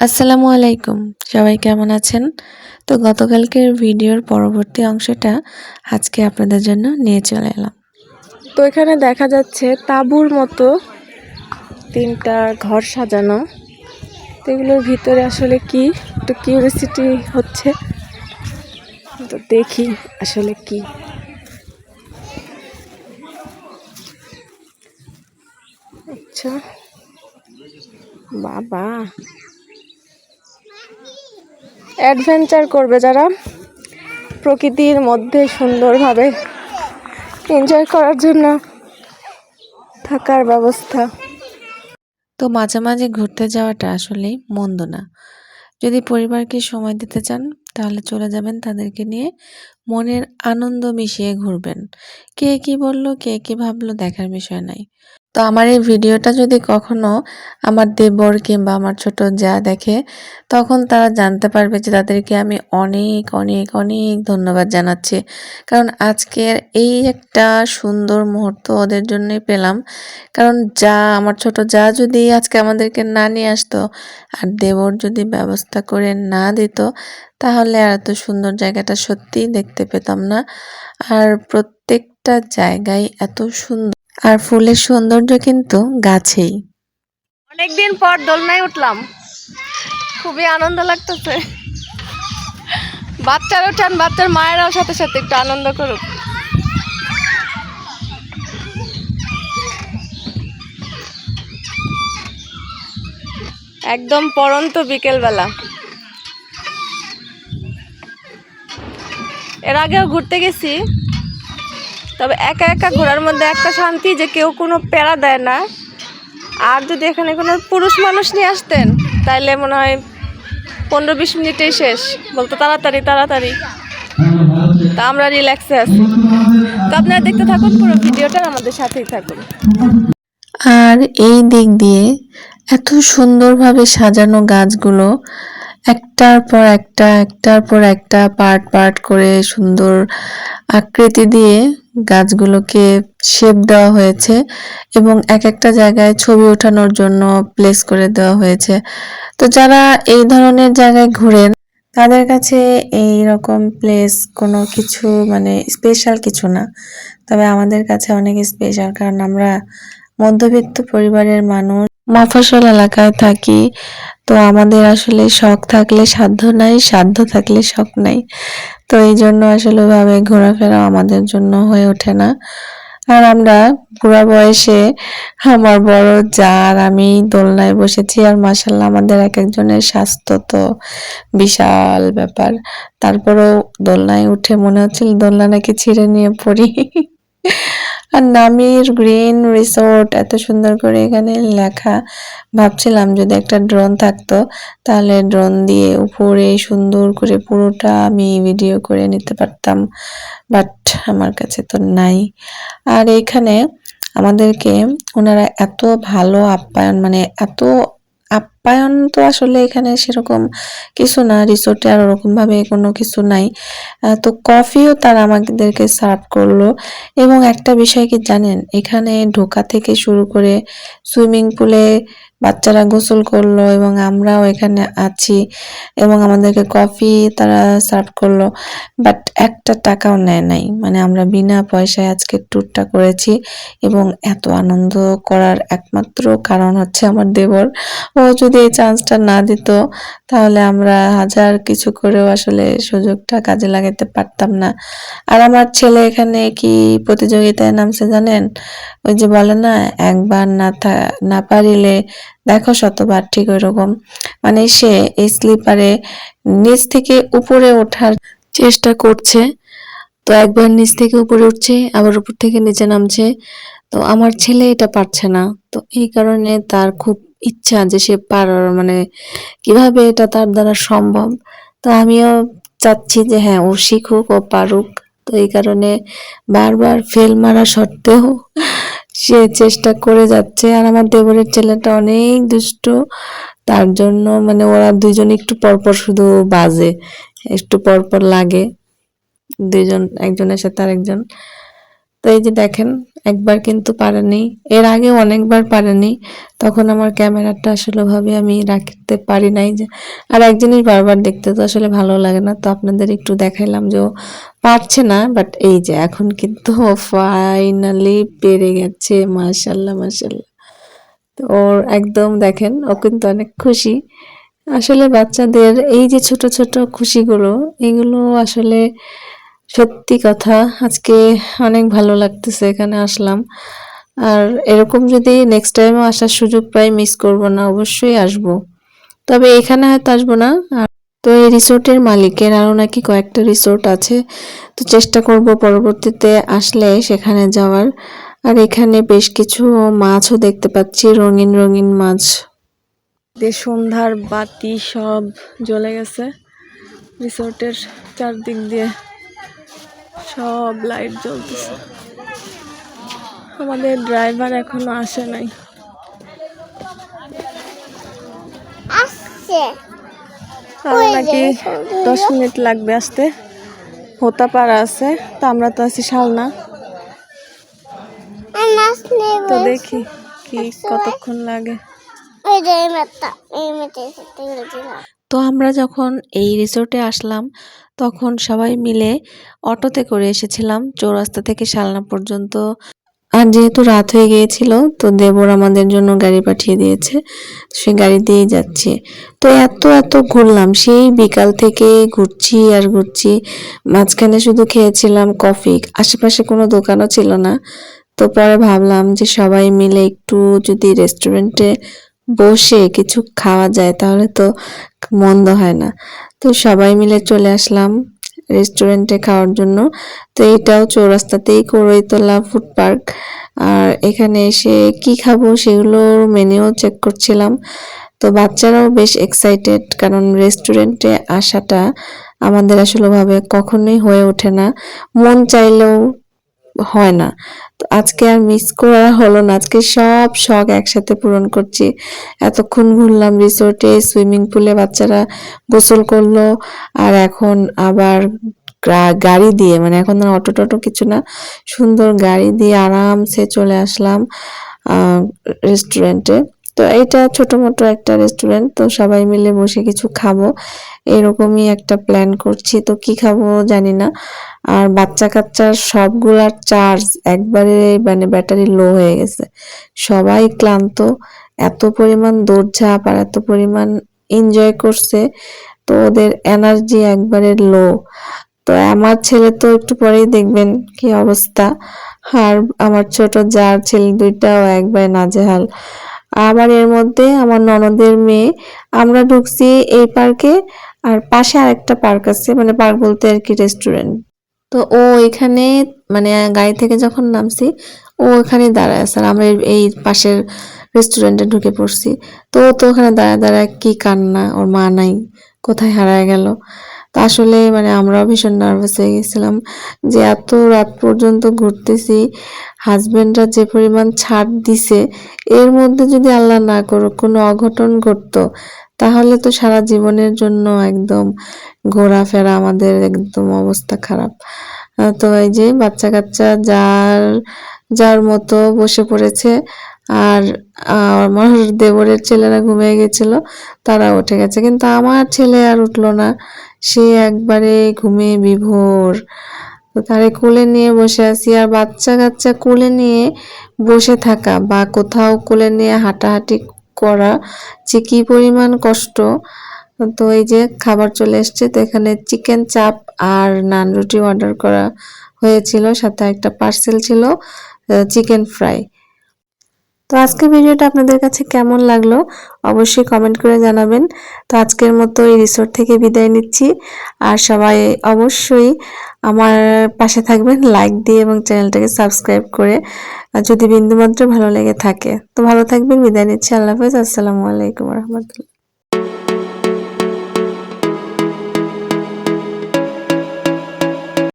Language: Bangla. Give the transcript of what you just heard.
আসসালামু আলাইকুম। সবাই কেমন আছেন? তো গতকালকের ভিডিওর পরবর্তী অংশটা আজকে আপনাদের জন্য নিয়ে চলে এলাম। তো এখানে দেখা যাচ্ছে তাঁবুর মতো তিনটা ঘর সাজানো। এগুলোর ভিতরে আসলে কি? একটু কিউরিয়াসিটি হচ্ছে। তো দেখি আসলে কি। আচ্ছা। বাবা। অ্যাডভেঞ্চার করবে যারা প্রকৃতির মধ্যে সুন্দরভাবে এনজয় করার জন্য থাকার ব্যবস্থা। তো মাঝে মাঝে ঘুরতে যাওয়াটা আসলেই মন্দ না। যদি পরিবারকে সময় দিতে চান, তাহলে চলে যাবেন তাদেরকে নিয়ে। মনের আনন্দ মিশিয়ে ঘুরবেন। কে কি বলল, কে কি ভাবলো, দেখার বিষয় নাই। তো আমার এই ভিডিওটা যদি কখনো আমার দেবর কিংবা আমার ছোট যা দেখে, তখন তারা জানতে পারবে যে তাদেরকে আমি অনেক অনেক অনেক ধন্যবাদ জানাচ্ছি। কারণ আজকের এই একটা সুন্দর মুহূর্ত ওদের জন্যই পেলাম। কারণ যা, আমার ছোট যা যদি আজকে আমাদেরকে না নিয়ে আসতো, আর দেবর যদি ব্যবস্থা করে না দিত, তাহলে আর এত সুন্দর জায়গাটা সত্যিই দেখতে পেতাম না। আর প্রত্যেকটা জায়গায় এত সুন্দর আর ফুলের সৌন্দর্য কিন্তু গাছেই। অনেকদিন পর দোলনায় উঠলাম। খুবই আনন্দ লাগতেছে। বাচ্চারা উঠান, বাচ্চার মায়েরাও সাথে সাথে একটু আনন্দ করুক। একদম পরন্ত বিকেলবেলা। এর আগেও ঘুরতে গেছি। তবে একা একা ঘোরার মধ্যে একটা শান্তি যে কেউ কোনো প্যারা দেয় না। আর যদি এখানে কোনো পুরুষ মানুষ নিয়ে আসতেন, তাইলে মনে হয় পনেরো বিশ মিনিটেই শেষ। বলতো, তাড়াতাড়ি তাড়াতাড়ি। তা আমরা রিল্যাক্সে আছি। তো আপনারা দেখতে থাকুন পুরো ভিডিওটা, আমাদের সাথেই থাকুন। আর এই দিক দিয়ে এত সুন্দরভাবে সাজানো গাছগুলো, একটার পর একটা, একটার পর একটা, পার্ট পার্ট করে সুন্দর আকৃতি দিয়ে গাছগুলোকে শেপ দেওয়া হয়েছে এবং এক একটা জায়গায় ছবি ওঠানোর জন্য প্লেস করে দেওয়া হয়েছে। তো যারা এই ধরনের জায়গায় ঘুরেন, তাদের কাছে এই রকম প্লেস কোনো কিছু মানে স্পেশাল কিছু না। তবে আমাদের কাছে অনেক স্পেশাল কারণ আমরা মধ্যবিত্ত পরিবারের মানুষ, মফস্বল এলাকায় থাকি। তো আমাদের আসলে শখ থাকলে সাধ্য নাই, সাধ্য থাকলে শখ নাই। তো এই জন্য আসলে ওইভাবে ঘোরাফেরা আমাদের জন্য হয়ে ওঠে না। আর আমরা বুড়া বয়সে আমার বড় যা আর আমি দোলনায় বসেছি আর মাসাল্লাহ আমাদের এক একজনের স্বাস্থ্য তো বিশাল ব্যাপার। তারপরেও দোলনায় উঠে মনে হচ্ছিল দোলনা নাকি ছিঁড়ে নিয়ে পড়ি। আর নামির গ্রিন রিসোর্ট, এত সুন্দর করে এখানে লেখা। ভাবছিলাম যদি একটা ড্রোন থাকতো, তাহলে ড্রোন দিয়ে উপরে সুন্দর করে পুরোটা আমি ভিডিও করে নিতে পারতাম, বাট আমার কাছে তো নাই। আর এখানে আমাদেরকে ওনারা এত ভালো আপ্যায়ন মানে এত আপ্যায়ন তো আসলে এখানে সেরকম কিছু না, রিসোর্টে আর ওরকমভাবে কোনো কিছু নাই। তো কফিও তারা আমাদেরকে সার্ভ করল। এবং একটা বিষয় কি জানেন, এখানে ঢোকা থেকে শুরু করে সুইমিং পুলে বাচ্চারা গোসল করল এবং আমরাও এখানে আছি এবং আমাদেরকে কফি তারা সার্ভ করল। বাট একটা টাকাও নেয় নাই। মানে আমরা বিনা পয়সায় আজকে ট্যুরটা করেছি এবং এত আনন্দ করার একমাত্র কারণ হচ্ছে আমার দেবর। ও যদি এই চান্সটা না দিত, তাহলে আমরা হাজার কিছু করেও আসলে সুযোগটা কাজে লাগাতে পারতাম না। আর আমার ছেলে এখানে কি প্রতিযোগিতায় নামছে জানেন? ওই যে বলে না, একবার না না পারিলে দেখো শতবার ঠিক ওই রকম মানে সে এই স্লিপারে নিচ থেকে উপরে ওঠার চেষ্টা করছে, তো একবার নিচ থেকে উপরে উঠছে, আবার উপর থেকে নিচে নামছে। তো আমার ছেলে এটা পারছে না। তো এই কারণে তার খুব ইচ্ছা যে সে পারার মানে কীভাবে এটা তার দ্বারা সম্ভব? তো আমিও চাচ্ছি যে হ্যাঁ ও শিখুক, ও পারুক। তো এই কারণে বারবার ফেল মারা সত্ত্বেও সে চেষ্টা করে যাচ্ছে। আর আমার দেবরের ছেলেটা অনেক দুষ্ট। তার জন্য মানে ওরা দুজন একটু পরপর শুধু বাজে, একটু পরপর লাগে। দুজন একজনের সাথে আরেকজন। তো এই যে দেখেন, একবার কিন্তু পারেনি। এর আগে অনেকবার পারেনি। তখন আমার ক্যামেরাটা আসলে ভাবে আমি রাখতে পারি নাই যে, আর এক জিনিস বারবার দেখতে তো আসলে ভালো লাগে না। তো আপনাদের একটু দেখাইলাম যে ও পারছে না বাট এই যে এখন কিন্তু ফাইনালি পেরে গেছে, মাশাল্লাহ মাশাল্লাহ। তো ওর একদম দেখেন, ও কিন্তু অনেক খুশি। আসলে বাচ্চাদের এই যে ছোট ছোট খুশিগুলো, এগুলো আসলে সত্যি কথা, আজকে অনেক ভালো লাগতেছে এখানে আসলাম। আর এরকম যদি নেক্সট টাইমও আসার সুযোগ পাই মিস করব না, অবশ্যই আসব। তবে এখানে হয়তো আসব না। আর তো এই রিসোর্টের মালিকের আরও নাকি কয়েকটা রিসোর্ট আছে। তো চেষ্টা করব পরবর্তীতে আসলে সেখানে যাওয়ার। আর এখানে বেশ কিছু মাছও দেখতে পাচ্ছি, রঙিন রঙিন মাছ। সন্ধ্যার বাতি সব জ্বলে গেছে। রিসোর্টের চারদিক দিয়ে সব লাইট জ্বলতেছে। আমাদের ড্রাইভার এখনও আসে নাই। নাকি দশ মিনিট লাগবে আসতে। হোতা হোতাপাড়া আছে তো আমরা তো আছি শালনা। তো দেখি কি কতক্ষণ লাগে। তো আমরা যখন এই রিসোর্টে আসলাম, তখন সবাই মিলে অটোতে করে এসেছিলাম চৌরাস্তা থেকে শালনা পর্যন্ত। আর যেহেতু রাত হয়ে গিয়েছিল, তো দেবর আমাদের জন্য গাড়ি পাঠিয়ে দিয়েছে, সে গাড়ি দিয়েই যাচ্ছে। তো এত এত ঘুরলাম, সেই বিকাল থেকে ঘুরছি আর ঘুরছি, মাঝখানে শুধু খেয়েছিলাম কফি, আশেপাশে কোনো দোকানও ছিল না। তো পরে ভাবলাম যে সবাই মিলে একটু যদি রেস্টুরেন্টে বসে কিছু খাওয়া যায়, তাহলে তো মন্দ হয় না। তো সবাই মিলে চলে আসলাম রেস্টুরেন্টে খাওয়ার জন্য। তো এটাও চৌরাস্তাতেই করইতলা ফুড পার্ক আর এখানে এসে কি খাব সেগুলোর মেনুও চেক করছিলাম। তো বাচ্চারাও বেশ এক্সাইটেড কারণ রেস্টুরেন্টে আসাটা আমাদের আসলে ভাবে কখনোই হয়ে ওঠে না। মন চাইলেও হয় না। তো আজকে আর মিস করা হলো না। আজকে সব শখ একসাথে পূরণ করছি। এতক্ষণ ঘুরলাম রিসোর্টে সুইমিং পুলে বাচ্চারা গোসল করল। আর এখন আবার গাড়ি দিয়ে মানে এখন অটো টটো কিছু না, সুন্দর গাড়ি দিয়ে আরামসে চলে আসলাম রেস্টুরেন্টে তো এটা ছোট মোটো একটা রেস্টুরেন্ট তো সবাই মিলে বসে কিছু খাব। এরকমই একটা প্ল্যান করছি। তো কি খাব জানি না। আর বাচ্চা কাচ্চার সবগুলার চার্জ একবারে মানে ব্যাটারি লো হয়ে গেছে। সবাই ক্লান্ত, এত পরিমাণ দৌড়ঝাঁপ আর এত পরিমাণ এনজয় করছে, তো ওদের এনার্জি একবারে লো তো আমার ছেলে তো একটু পরেই দেখবেন কি অবস্থা। আর আমার ছোট যার ছেলে দুইটাও একবারে নাজেহাল। আবার এর মধ্যে আমার ননদের মেয়ে। আমরা ঢুকছি এই পার্কে আর পাশে আরেকটা পার্ক আছে মানে পার্ক বলতে আর কি রেস্টুরেন্ট তো ও এখানে মানে গাড়ি থেকে যখন নামছি, ও ওখানে দাঁড়ায় আছে আর আমরা এই- পাশের রেস্টুরেন্টে ঢুকে পড়ছি। তো তো ওখানে দাঁড়ায় দাঁড়ায় কি কান্না, ওর মা নাই, কোথায় হারায় গেল? তো আসলে মানে আমরাও ভীষণ নার্ভাস হয়ে গেছিলাম যে এত রাত পর্যন্ত ঘুরতেছি হাজবেন্ডরা যে পরিমাণ ছাড় দিছে, এর মধ্যে যদি আল্লাহ না করুক, কোনো অঘটন ঘটতো, তাহলে তো সারা জীবনের জন্য একদম ঘোরাফেরা আমাদের একদম অবস্থা খারাপ। তো এই যে বাচ্চা কাচ্চা যার যার মতো বসে পড়েছে আর আমার দেবরের ছেলেরা ঘুমিয়ে গেছিল, তারা উঠে গেছে। কিন্তু আমার ছেলে আর উঠল না। সে একবারে ঘুমিয়ে বিভোর। তারে কোলে নিয়ে বসে আছি। আর বাচ্চা কাচ্চা কোলে নিয়ে বসে থাকা বা কোথাও কোলে নিয়ে হাঁটাহাঁটি করা যে কি পরিমাণ কষ্ট। তো এই যে খাবার চলে এসছে। তো এখানে চিকেন চাপ আর নান রুটি অর্ডার করা হয়েছিল। সাথে একটা পার্সেল ছিল চিকেন ফ্রাই। তো আজকের ভিডিওটা আপনাদের কাছে কেমন লাগল অবশ্যই কমেন্ট করে জানাবেন। তো আজকের মতো এই রিসোর্ট থেকে বিদায় নিচ্ছি। আর সবাই অবশ্যই আমার পাশে থাকবেন লাইক দিয়ে এবং চ্যানেলটাকে সাবস্ক্রাইব করে। যদি বিন্দুমাত্র ভালো লেগে থাকে, তো ভালো থাকবেন, বিদায় নিচ্ছি। আল্লাহ হাফেজ, আসসালামু আলাইকুম রহমতুল্লাহ।